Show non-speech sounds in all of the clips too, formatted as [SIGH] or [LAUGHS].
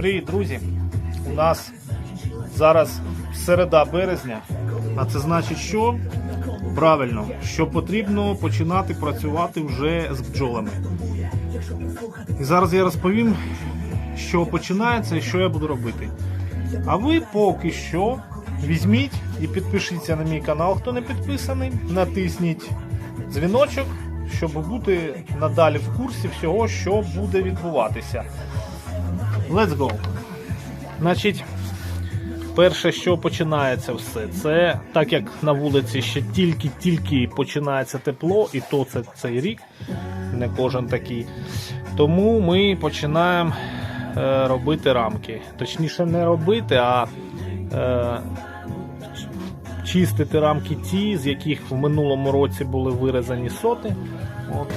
Привіт, друзі! У нас зараз середа березня, а це значить, що правильно, що потрібно починати працювати вже з бджолами. І зараз я розповім, що починається і що я буду робити. А ви поки що візьміть і підпишіться на мій канал, хто не підписаний, натисніть дзвіночок, щоб бути надалі в курсі всього, що буде відбуватися. Let's go. Значить, перше, що починається все, це так як на вулиці ще тільки-тільки починається тепло, і то це цей рік, не кожен такий. Тому ми починаємо е, робити рамки. Точніше, не робити, а е, чистити рамки ті, з яких в минулому році були вирізані соти. От.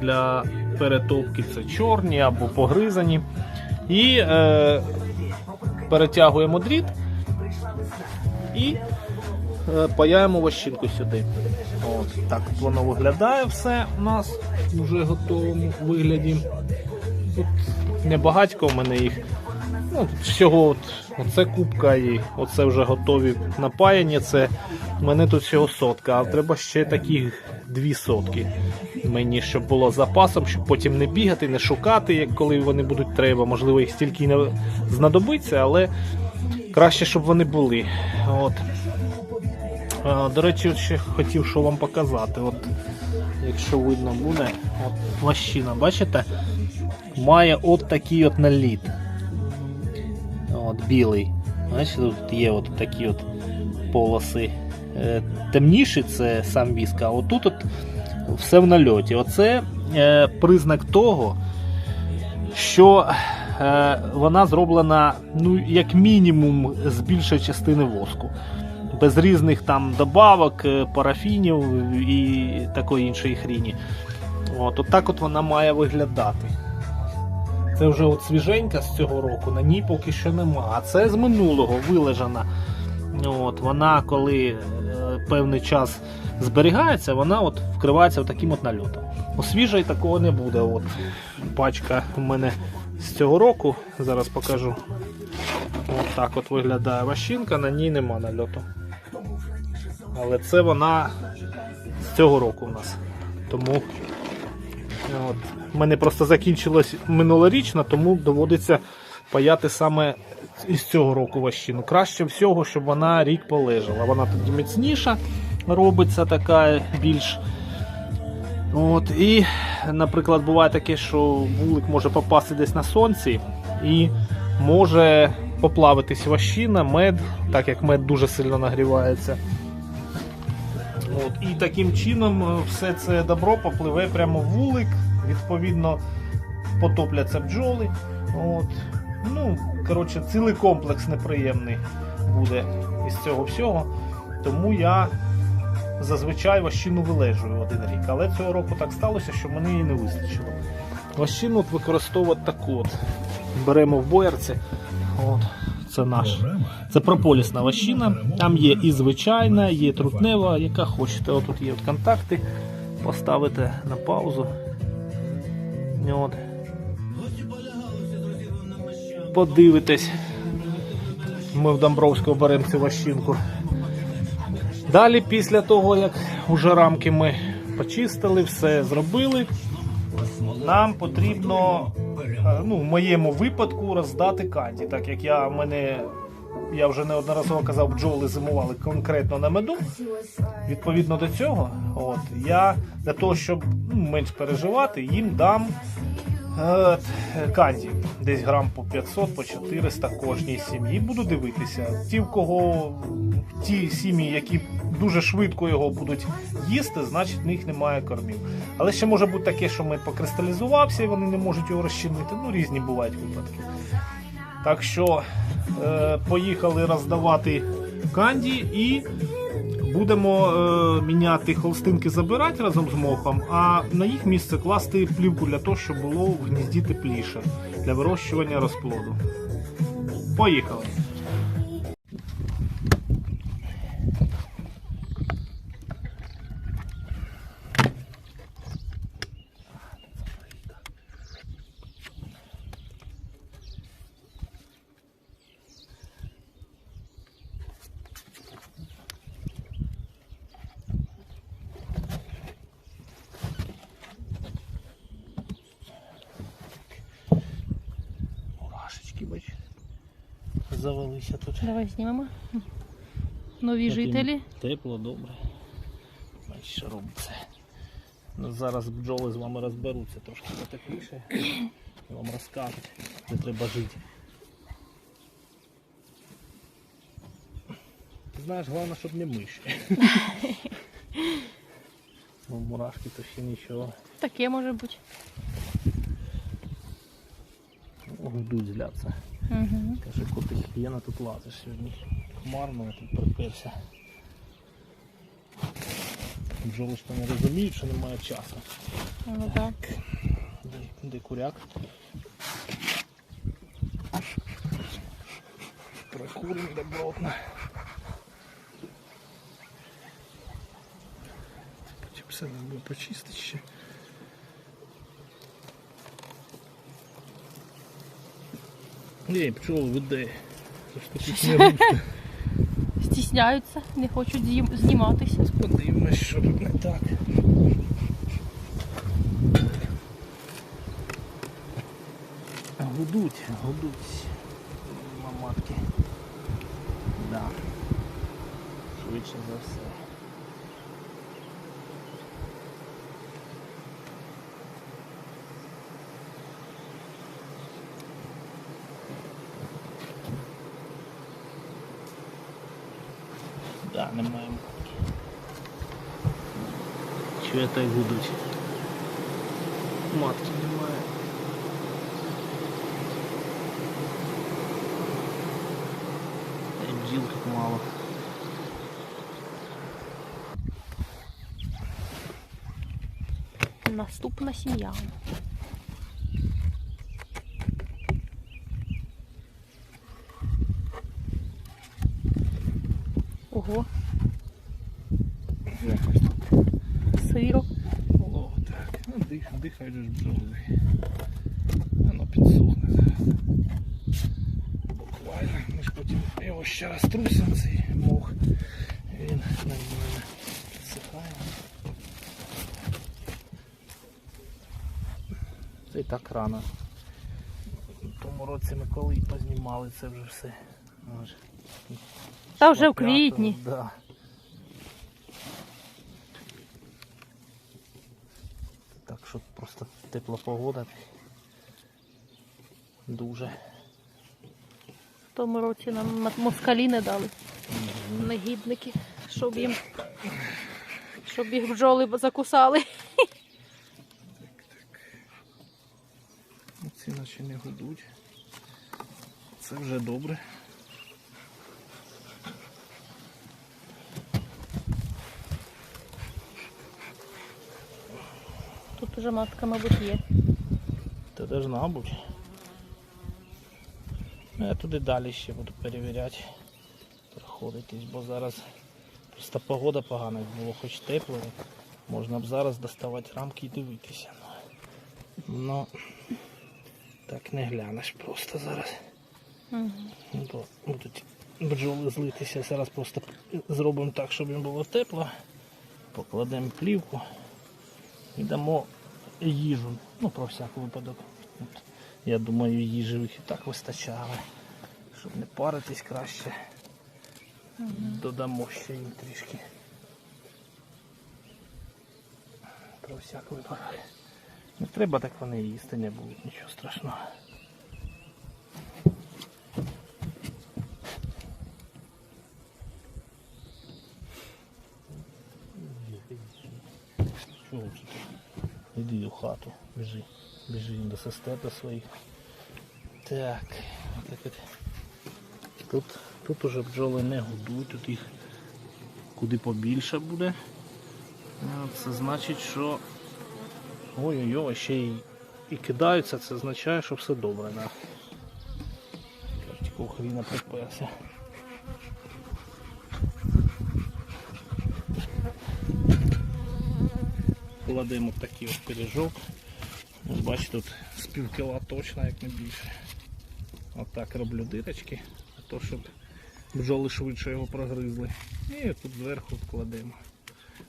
Для перетопки це чорні або погризані. І е, перетягуємо дріт і е, паяємо вощинку сюди. От, так воно виглядає все у нас вже готовому вигляді. Тут небагатько в мене їх. Ну, всього от, оце кубка і оце вже готові напаяні. Це в мене тут всього сотка, а треба ще такі дві сотки. Мені щоб було запасом, щоб потім не бігати, не шукати, як коли вони будуть треба. Можливо, їх стільки не знадобиться, але краще, щоб вони були. От. До речі, ще хотів що вам показати. От, якщо видно буде, от плащина, бачите? Має от такий от наліт. От, білий. Бачите, тут є от такі от полоси. Е, Темніший це сам віск, а отут от все в нальоті. Оце е, признак того, що е, вона зроблена, ну, як мінімум, з більшої частини воску. Без різних там добавок, парафінів і такої іншої хріні. От, от так от вона має виглядати. Це вже от свіженька з цього року, на ній поки що нема. А це з минулого вилежана. От, вона коли певний час зберігається, вона от вкривається таким от нальотом. У свіжої такого не буде. От, пачка у мене з цього року. Зараз покажу. От так от виглядає ващинка, на ній нема нальоту. Але це вона з цього року у нас. Тому От. У мене просто закінчилось минулорічна, тому доводиться паяти саме із цього року ващину. Краще всього, щоб вона рік полежала. Вона тоді міцніша робиться така більш. От, І, наприклад, буває таке, що вулик може попасти десь на сонці і може поплавитись ващина, мед, так як мед дуже сильно нагрівається. От, і таким чином е, все це добро попливе прямо в вулик, відповідно, потопляться бджоли. От. Ну, коротше, цілий комплекс неприємний буде із цього всього. Тому я зазвичай ващину вилежую один рік. Але цього року так сталося, що мені її не вистачило. Ващину використовувати таку от. Беремо в боярці. От. Це наш. Це прополісна ващина. Там є і звичайна, є трутнева, яка хочете. От тут є от контакти. Поставите на паузу. От. Подивитесь. Ми в Домбровського беремо цю ващинку. Далі, після того, як уже рамки ми почистили, все зробили, нам потрібно, е, ну, в моєму випадку, роздати канді. Так як я мене, я вже неодноразово казав, бджоли зимували конкретно на меду. Відповідно до цього, от, я для того, щоб ну, менш переживати, їм дам е, канді. Десь грам по 500, по 400 кожній сім'ї. Буду дивитися. Ті, в кого ті сім'ї, які дуже швидко його будуть їсти, значить в них немає кормів. Але ще може бути таке, що мед покристалізувався і вони не можуть його розчинити. Ну, різні бувають випадки. Так що е, поїхали роздавати канді і будемо е, міняти холстинки, забирати разом з мохом, а на їх місце класти плівку для того, щоб було в гнізді тепліше для вирощування розплоду. Поїхали! Завелися тут. Давай знімемо. Нові жителі. Тепло, добре. Бачиш, що робиться. Ну, зараз бджоли з вами розберуться трошки потепліше. І вам розкажуть, де треба жити. Ти знаєш, головне, щоб не миші. [LAUGHS] Ну, мурашки то ще нічого. Таке може бути. Гудуть зляться. Угу. Каже, коти хієна тут лазиш сьогодні. Хмарно я тут приперся. Бджоли ж то не розуміють, що немає часу. Ну так. Де, де куряк? Прокурим добротно. Потім все треба буде почистити ще. Ні, пчоли веде. [LAUGHS] Стісняються, не хочуть зніматися. Подивимось, що тут не так. Гудуть, гудуть. Маматки. Да. Швидше за все. Да, немає матки. Чого так гудуть? Матки немає. Та й бджіл тут мало. Наступна сім'я. Ого. Якось тут сиро. О, так. Ну, дихають же ж бджоли. Воно підсохне зараз. Буквально. Ми ж потім його ще раз трусимо, цей мох. Він нормально підсихає. Це і так рано. В тому році ми коли познімали це вже все. Може, Та вже в квітні. Да. Так що просто тепла погода. Дуже. В тому році нам москалі не дали. Негідники, щоб їм. Щоб їх бджоли закусали. Ці наче не гудуть. Це вже добре. Уже матка, мабуть, є. Та должна бути. Ну, я туди далі ще буду перевіряти. Проходитись, бо зараз просто погода погана, було хоч тепло. Можна б зараз доставати рамки і дивитися. Ну, так не глянеш просто зараз. Угу. Бо будуть бджоли злитися. Зараз просто зробимо так, щоб їм було тепло. Покладемо плівку і дамо їжу. Ну, про всяк випадок. От, я думаю, їжі їх і так вистачало. Щоб не паритись краще. Додамо ще їм трішки. Про всяк випадок. Не треба так вони їсти не будуть, нічого страшного. Чого це ти? Іди в хату, біжи. Біжи до сестер до своїх. Так, отак от. Тут, тут уже бджоли не гудуть, тут їх куди побільше буде. Це значить, що ой-ой-ой, ще й, і кидаються, це означає, що все добре. Да. Такого хріна приперся. Кладемо такий ось пиріжок. Бачите, тут з пів кіла точно, як не більше. Отак роблю дирочки, то щоб бджоли швидше його прогризли. І тут зверху кладемо.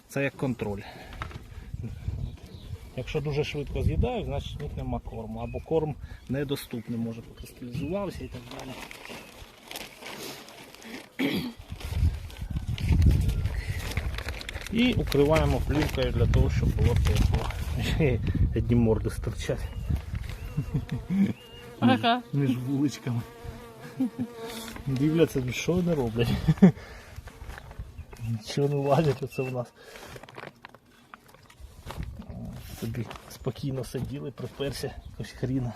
Це як контроль. Якщо дуже швидко з'їдають, значить в них нема корму. Або корм недоступний, може покристалізувався і так далі. І укриваємо плівкою для того, щоб було тепло. [LAUGHS] Одні морди стирчать [LAUGHS] Ага. між вуличками. [LAUGHS] Дивляться, що вони роблять. Нічого не лазять оце в нас. Собі спокійно сиділи, приперся якось хріна.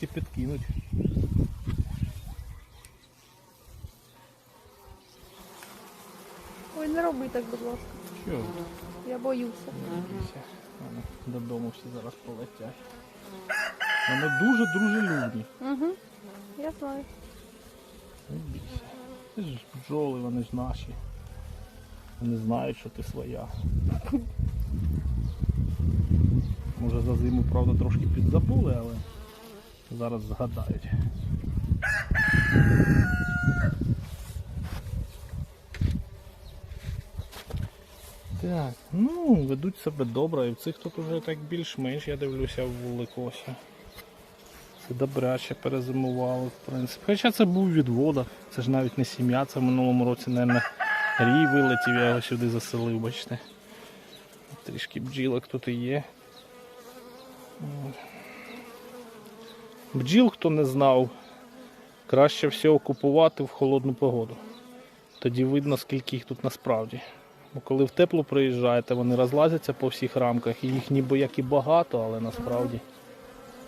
І підкинуть. Ой, не роби так, будь ласка. Що? Я боюся. Боюся. Вони Додому всі зараз полетять. Вони дуже дружелюбні. Угу. Я знаю. Не бійся. Це ж бджоли, вони ж наші. Вони знають, що ти своя. Може за зиму, правда, трошки підзабули, але зараз згадають. Так, ну, ведуть себе добре, і в цих тут уже так більш-менш, я дивлюся в вуликосі. Це добряче перезимували, в принципі. Хоча це був відводок, це ж навіть не сім'я, це в минулому році, мабуть, рій вилетів, я його сюди заселив, бачите. Трішки бджілок тут і є. Бджіл, хто не знав, краще всього купувати в холодну погоду. Тоді видно, скільки їх тут насправді. Бо коли в тепло приїжджаєте, вони розлазяться по всіх рамках, і їх ніби як і багато, але насправді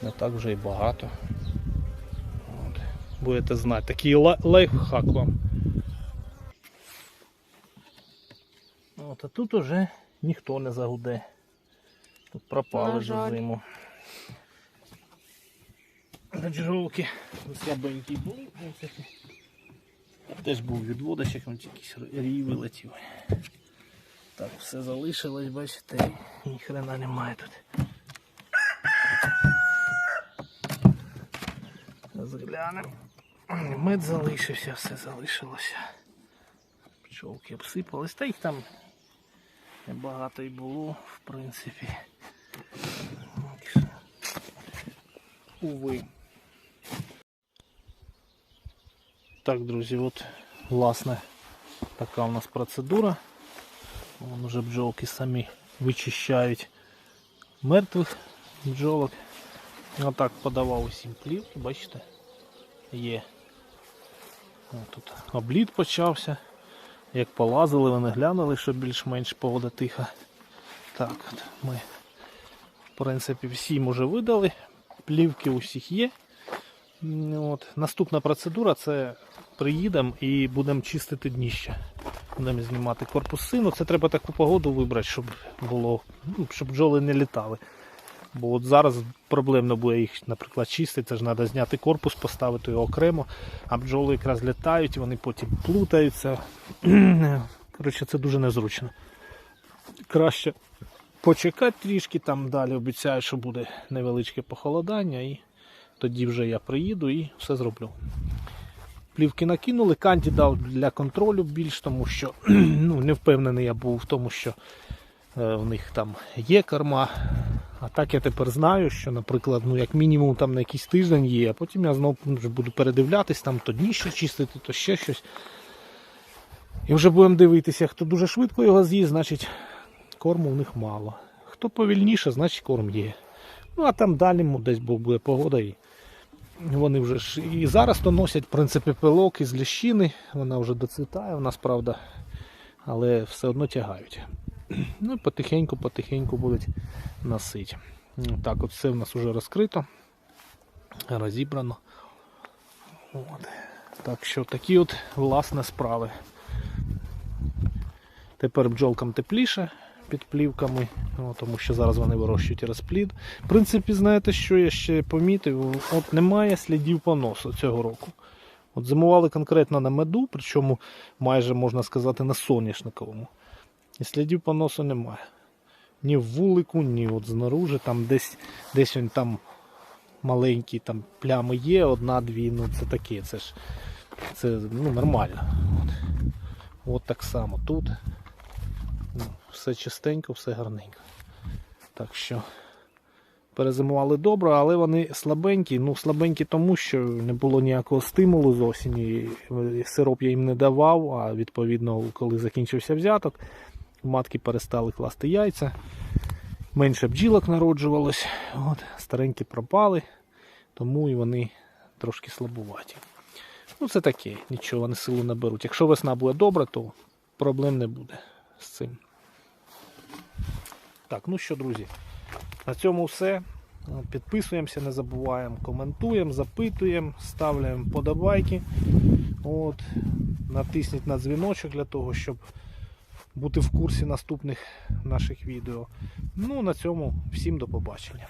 не так вже і багато. От. Будете знати. Такий лайфхак вам. От, а тут уже ніхто не загуде. Тут пропали за зиму. Раджовки слабенькі були, в. Теж був відводочок, там якийсь рій вилетів. Так, все залишилось, бачите, і ні хрена немає тут. Зараз глянемо. Мед залишився, все залишилося. Пчолки обсипались, та їх там небагато й було, в принципі. Уви. Так, друзі, от власне така у нас процедура. Вон уже бджолки самі вичищають мертвих бджолок. Отак подавав усім плівки, бачите, є. О, тут обліт почався. Як полазили, вони глянули, що більш-менш погода тиха. Так, от ми в принципі всім уже видали. Плівки у всіх є. От. Наступна процедура це приїдемо і будемо чистити дніще. Будемо знімати корпус сину. Це треба таку погоду вибрати, щоб було, ну, щоб бджоли не літали. Бо от зараз проблемно буде їх, наприклад, чистити, це ж треба зняти корпус, поставити його окремо, а бджоли якраз літають, вони потім плутаються. [CLEARS THROAT] Коротше, це дуже незручно. Краще почекати трішки, там далі обіцяю, що буде невеличке похолодання, і тоді вже я приїду і все зроблю. Плівки накинули, канді дав для контролю більш, тому що [CLEARS THROAT] ну, не впевнений я був в тому, що е, в них там є корма. А так я тепер знаю, що, наприклад, ну як мінімум там на якийсь тиждень є, а потім я знову буду передивлятись, там то дніще чистити, то ще щось. І вже будемо дивитися, хто дуже швидко його з'їсть, значить корму в них мало. Хто повільніше, значить корм є. Ну а там далі десь бу- буде погода і вони вже ж і зараз то носять в принципі пилок із ліщини, вона вже доцвітає, у нас правда, але все одно тягають. [CLEARS THROAT] Ну і потихеньку, потихеньку будуть носити. Так, от все в нас вже розкрито, розібрано. От. Так що такі от власне справи. Тепер бджолкам тепліше під плівками, ну, тому що зараз вони вирощують розплід. В принципі, знаєте, що я ще помітив? От немає слідів поносу цього року. От зимували конкретно на меду, причому майже можна сказати на соняшниковому. І слідів поносу немає. Ні в вулику, ні от знаружи, там десь, десь він там маленькі там плями є, одна-дві, ну це таке, це ж це ну, нормально. От. От так само тут. Ну, Все чистенько, все гарненько. Так що перезимували добре, але вони слабенькі. Ну, слабенькі тому, що не було ніякого стимулу з осені. Сироп я їм не давав, а відповідно, коли закінчився взяток, матки перестали класти яйця. Менше бджілок народжувалось. От, старенькі пропали, тому і вони трошки слабуваті. Ну, це таке, нічого, вони силу не беруть. Якщо весна буде добра, то проблем не буде з цим. Так, ну що, друзі, на цьому все. Підписуємося, не забуваємо, коментуємо, запитуємо, ставляємо подобайки. От, натисніть на дзвіночок для того, щоб бути в курсі наступних наших відео. Ну, на цьому всім до побачення.